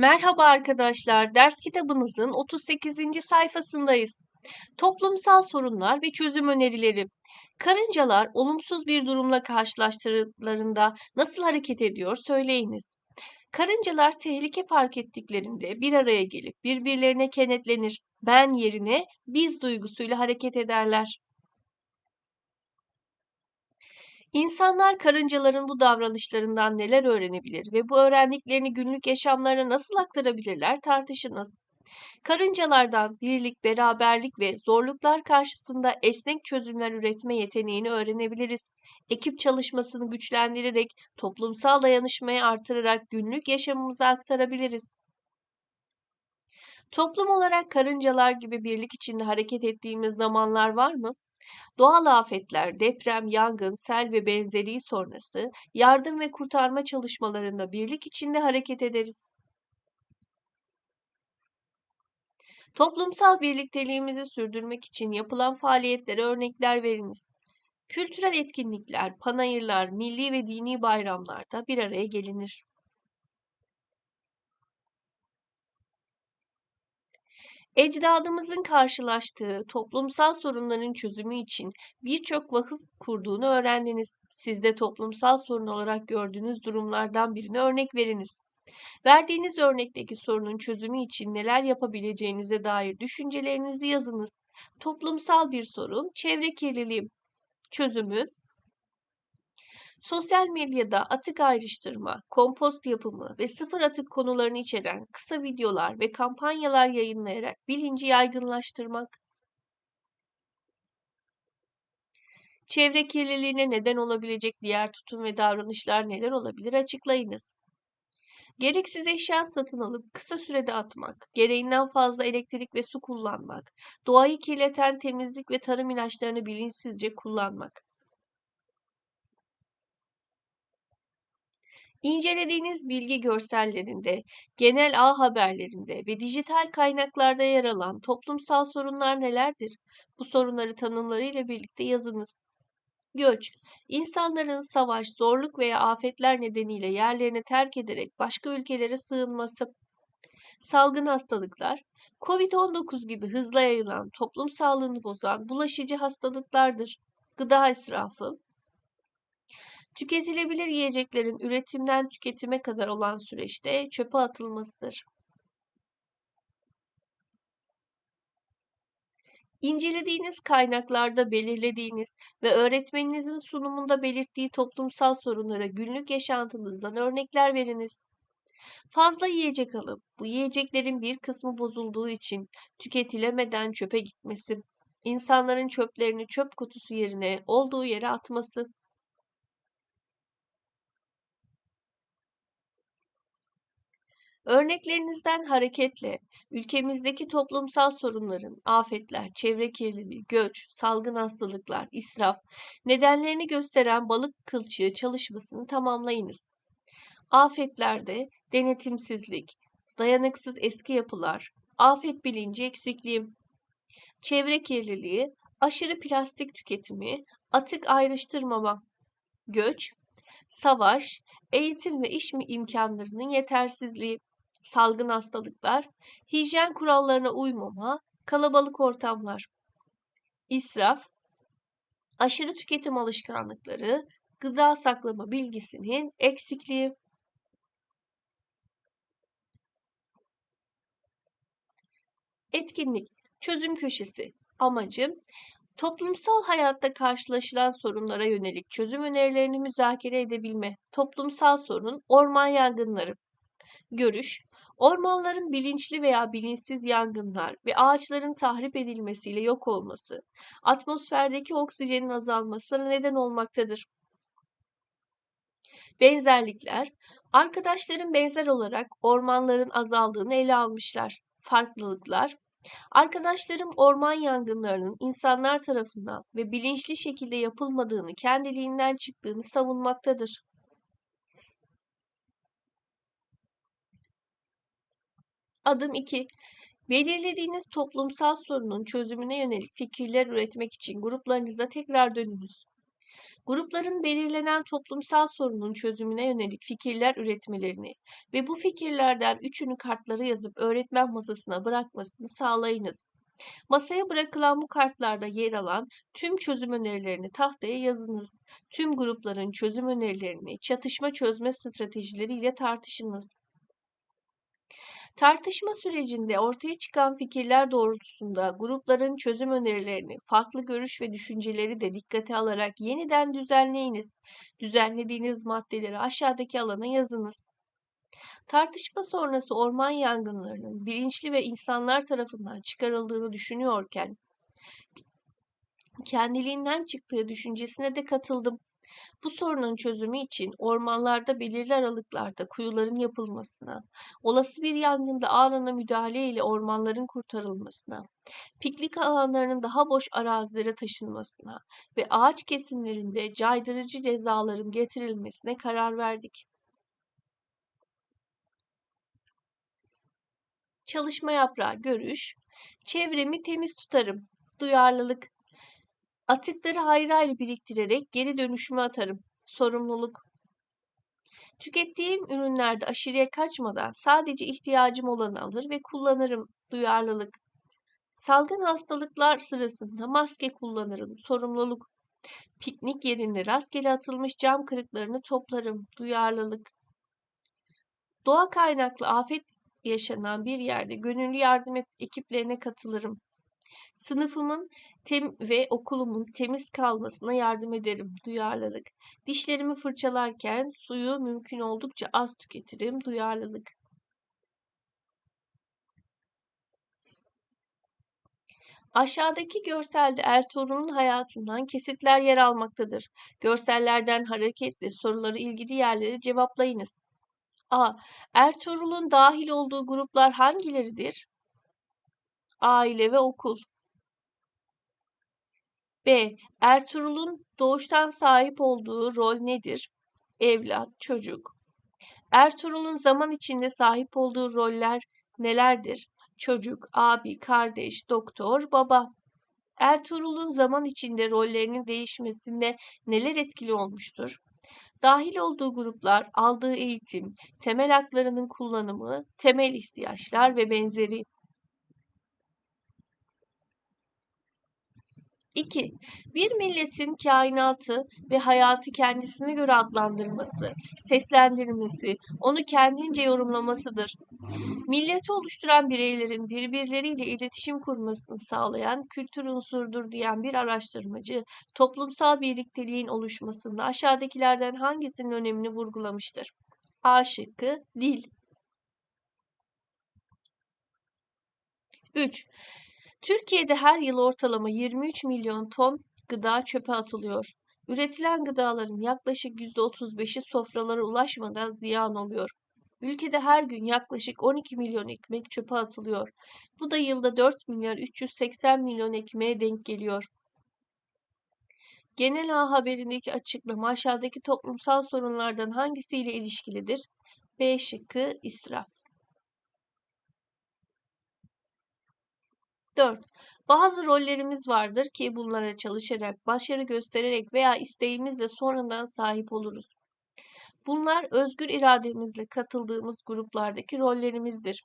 Merhaba arkadaşlar, ders kitabınızın 38. sayfasındayız. Toplumsal sorunlar ve çözüm önerileri. Karıncalar olumsuz bir durumla karşılaştırdıklarında nasıl hareket ediyor söyleyiniz. Karıncalar tehlike fark ettiklerinde bir araya gelip birbirlerine kenetlenir. Ben yerine biz duygusuyla hareket ederler. İnsanlar karıncaların bu davranışlarından neler öğrenebilir ve bu öğrendiklerini günlük yaşamlarına nasıl aktarabilirler tartışınız. Karıncalardan birlik, beraberlik ve zorluklar karşısında esnek çözümler üretme yeteneğini öğrenebiliriz. Ekip çalışmasını güçlendirerek, toplumsal dayanışmayı artırarak günlük yaşamımıza aktarabiliriz. Toplum olarak karıncalar gibi birlik içinde hareket ettiğimiz zamanlar var mı? Doğal afetler, deprem, yangın, sel ve benzeri sonrası yardım ve kurtarma çalışmalarında birlik içinde hareket ederiz. Toplumsal birlikteliğimizi sürdürmek için yapılan faaliyetlere örnekler veriniz. Kültürel etkinlikler, panayırlar, milli ve dini bayramlarda bir araya gelinir. Ecdadımızın karşılaştığı toplumsal sorunların çözümü için birçok vakıf kurduğunu öğrendiniz. Siz de toplumsal sorun olarak gördüğünüz durumlardan birine örnek veriniz. Verdiğiniz örnekteki sorunun çözümü için neler yapabileceğinize dair düşüncelerinizi yazınız. Toplumsal bir sorun, çevre kirliliği çözümü, Sosyal medyada atık ayrıştırma, kompost yapımı ve sıfır atık konularını içeren kısa videolar ve kampanyalar yayınlayarak bilinci yaygınlaştırmak. Çevre kirliliğine neden olabilecek diğer tutum ve davranışlar neler olabilir açıklayınız. Gereksiz eşya satın alıp kısa sürede atmak, gereğinden fazla elektrik ve su kullanmak, doğayı kirleten temizlik ve tarım ilaçlarını bilinçsizce kullanmak. İncelediğiniz bilgi görsellerinde, genel ağ haberlerinde ve dijital kaynaklarda yer alan toplumsal sorunlar nelerdir? Bu sorunları tanımlarıyla birlikte yazınız. Göç, insanların savaş, zorluk veya afetler nedeniyle yerlerini terk ederek başka ülkelere sığınması. Salgın hastalıklar, COVID-19 gibi hızla yayılan, toplum sağlığını bozan bulaşıcı hastalıklardır. Gıda israfı, Tüketilebilir yiyeceklerin üretimden tüketime kadar olan süreçte çöpe atılmasıdır. İncelediğiniz kaynaklarda belirlediğiniz ve öğretmeninizin sunumunda belirttiği toplumsal sorunlara günlük yaşantınızdan örnekler veriniz. Fazla yiyecek alıp bu yiyeceklerin bir kısmı bozulduğu için tüketilemeden çöpe gitmesi, insanların çöplerini çöp kutusu yerine olduğu yere atması, Örneklerinizden hareketle ülkemizdeki toplumsal sorunların, afetler, çevre kirliliği, göç, salgın hastalıklar, israf nedenlerini gösteren balık kılçığı çalışmasını tamamlayınız. Afetlerde denetimsizlik, dayanıksız eski yapılar, afet bilinci eksikliği, çevre kirliliği, aşırı plastik tüketimi, atık ayrıştırmama, göç, savaş, eğitim ve iş imkanlarının yetersizliği, salgın hastalıklar, hijyen kurallarına uymama, kalabalık ortamlar, israf, aşırı tüketim alışkanlıkları, gıda saklama bilgisinin eksikliği. Etkinlik, çözüm köşesi. Amacım, toplumsal hayatta karşılaşılan sorunlara yönelik çözüm önerilerini müzakere edebilme. Toplumsal sorun, orman yangınları. Görüş, Ormanların bilinçli veya bilinçsiz yangınlar ve ağaçların tahrip edilmesiyle yok olması, atmosferdeki oksijenin azalmasına neden olmaktadır. Benzerlikler, arkadaşların benzer olarak ormanların azaldığını ele almışlar. Farklılıklar, arkadaşlarım orman yangınlarının insanlar tarafından ve bilinçli şekilde yapılmadığını, kendiliğinden çıktığını savunmaktadır. Adım 2. Belirlediğiniz toplumsal sorunun çözümüne yönelik fikirler üretmek için gruplarınıza tekrar dönünüz. Grupların belirlenen toplumsal sorunun çözümüne yönelik fikirler üretmelerini ve bu fikirlerden üçünü kartlara yazıp öğretmen masasına bırakmasını sağlayınız. Masaya bırakılan bu kartlarda yer alan tüm çözüm önerilerini tahtaya yazınız. Tüm grupların çözüm önerilerini çatışma çözme stratejileriyle tartışınız. Tartışma sürecinde ortaya çıkan fikirler doğrultusunda grupların çözüm önerilerini, farklı görüş ve düşünceleri de dikkate alarak yeniden düzenleyiniz. Düzenlediğiniz maddeleri aşağıdaki alana yazınız. Tartışma sonrası orman yangınlarının bilinçli ve insanlar tarafından çıkarıldığını düşünüyorken kendiliğinden çıktığı düşüncesine de katıldım. Bu sorunun çözümü için ormanlarda belirli aralıklarda kuyuların yapılmasına, olası bir yangında anına müdahale ile ormanların kurtarılmasına, piknik alanlarının daha boş arazilere taşınmasına ve ağaç kesimlerinde caydırıcı cezaların getirilmesine karar verdik. Çalışma yaprağı görüş, çevremi temiz tutarım, duyarlılık, atıkları ayrı ayrı biriktirerek geri dönüşüme atarım, sorumluluk. Tükettiğim ürünlerde aşırıya kaçmadan sadece ihtiyacım olanı alır ve kullanırım, duyarlılık. Salgın hastalıklar sırasında maske kullanırım, sorumluluk. Piknik yerinde rastgele atılmış cam kırıklarını toplarım, duyarlılık. Doğa kaynaklı afet yaşanan bir yerde gönüllü yardım ekiplerine katılırım. Sınıfımın tem ve okulumun temiz kalmasına yardım ederim. Duyarlılık. Dişlerimi fırçalarken suyu mümkün oldukça az tüketirim. Duyarlılık. Aşağıdaki görselde Ertuğrul'un hayatından kesitler yer almaktadır. Görsellerden hareketle soruları ilgili yerlere cevaplayınız. A. Ertuğrul'un dahil olduğu gruplar hangileridir? Aile ve okul. B. Ertuğrul'un doğuştan sahip olduğu rol nedir? Evlat, çocuk. Ertuğrul'un zaman içinde sahip olduğu roller nelerdir? Çocuk, abi, kardeş, doktor, baba. Ertuğrul'un zaman içinde rollerinin değişmesinde neler etkili olmuştur? Dahil olduğu gruplar, aldığı eğitim, temel haklarının kullanımı, temel ihtiyaçlar ve benzeri. 2. Bir milletin kainatı ve hayatı kendisine göre adlandırması, seslendirmesi, onu kendince yorumlamasıdır. Milleti oluşturan bireylerin birbirleriyle iletişim kurmasını sağlayan kültür unsurdur diyen bir araştırmacı, toplumsal birlikteliğin oluşmasında aşağıdakilerden hangisinin önemini vurgulamıştır? A şıkkı dil. 3. Türkiye'de her yıl ortalama 23 milyon ton gıda çöpe atılıyor. Üretilen gıdaların yaklaşık %35'i sofralara ulaşmadan ziyan oluyor. Ülkede her gün yaklaşık 12 milyon ekmek çöpe atılıyor. Bu da yılda 4 milyar 380 milyon ekmeğe denk geliyor. Genel ağ haberindeki açıklama aşağıdaki toplumsal sorunlardan hangisiyle ilişkilidir? B şıkkı israf. 4. Bazı rollerimiz vardır ki bunlara çalışarak, başarı göstererek veya isteğimizle sonradan sahip oluruz. Bunlar özgür irademizle katıldığımız gruplardaki rollerimizdir.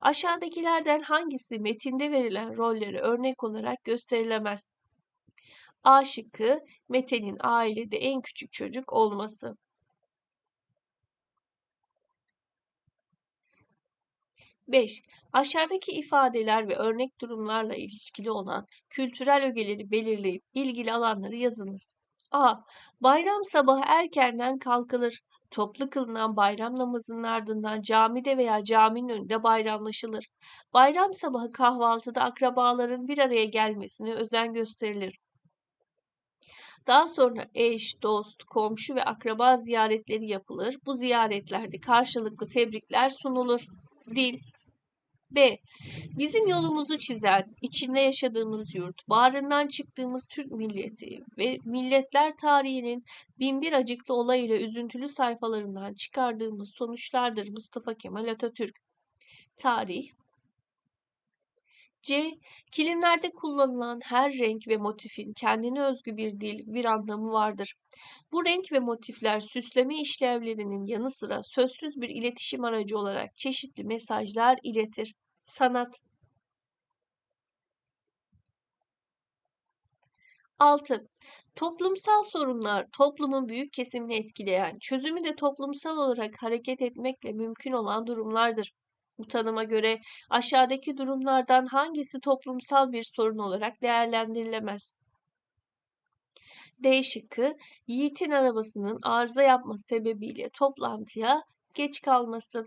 Aşağıdakilerden hangisi metinde verilen rolleri örnek olarak gösterilemez? A şıkkı Mete'nin ailede en küçük çocuk olması. 5. Aşağıdaki ifadeler ve örnek durumlarla ilişkili olan kültürel ögeleri belirleyip ilgili alanları yazınız. A. Bayram sabahı erkenden kalkılır. Toplu kılınan bayram namazının ardından camide veya caminin önünde bayramlaşılır. Bayram sabahı kahvaltıda akrabaların bir araya gelmesine özen gösterilir. Daha sonra eş, dost, komşu ve akraba ziyaretleri yapılır. Bu ziyaretlerde karşılıklı tebrikler sunulur. Dil B. Bizim yolumuzu çizen, içinde yaşadığımız yurt, bağrından çıktığımız Türk milleti ve milletler tarihinin binbir acıklı olay ile üzüntülü sayfalarından çıkardığımız sonuçlardır Mustafa Kemal Atatürk. Tarih C. Kilimlerde kullanılan her renk ve motifin kendine özgü bir dil, bir anlamı vardır. Bu renk ve motifler süsleme işlevlerinin yanı sıra sözsüz bir iletişim aracı olarak çeşitli mesajlar iletir. Sanat 6. Toplumsal sorunlar toplumun büyük kesimini etkileyen, çözümü de toplumsal olarak hareket etmekle mümkün olan durumlardır. Bu tanıma göre aşağıdaki durumlardan hangisi toplumsal bir sorun olarak değerlendirilemez? D şıkkı, Yiğit'in arabasının arıza yapması sebebiyle toplantıya geç kalması.